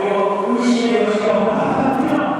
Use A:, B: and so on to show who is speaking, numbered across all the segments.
A: 그리고 의심의 하나 그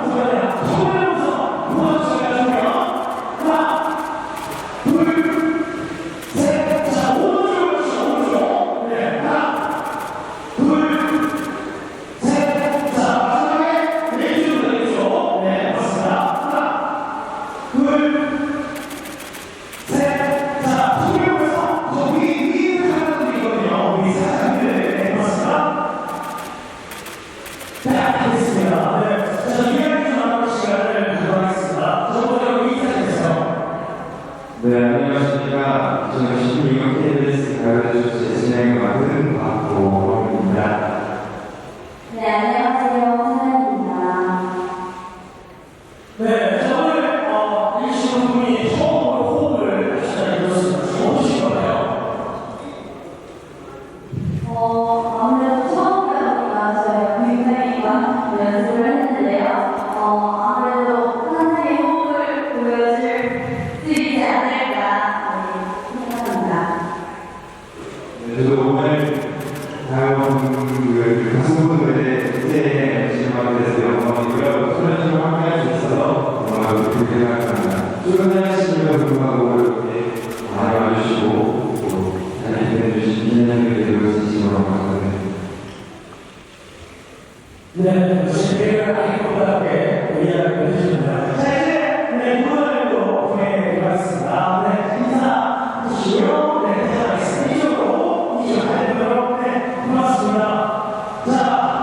B: 안녕하십니까. 저는 16년 KBS 가요대쇼의 진행을 맡은 박보검입니다.
C: 네, 안녕하세요.
A: 어? 어,
C: 연습을 했는데요. 어, 아무래도 하나의 호흡을 보여줄
B: 네, 저도 오늘 다음 그 가수분들의 무대에 진행하게 돼서 영광이고요. 소련으로 함께 할 수 있어서 너무 기쁘게 생각합니다. 출근하시는 분하고 이렇게 많이 와주시고 또잘 기대해주신 인연들이 되어주신 진심으로 감사드립니다.
A: 네, 진행을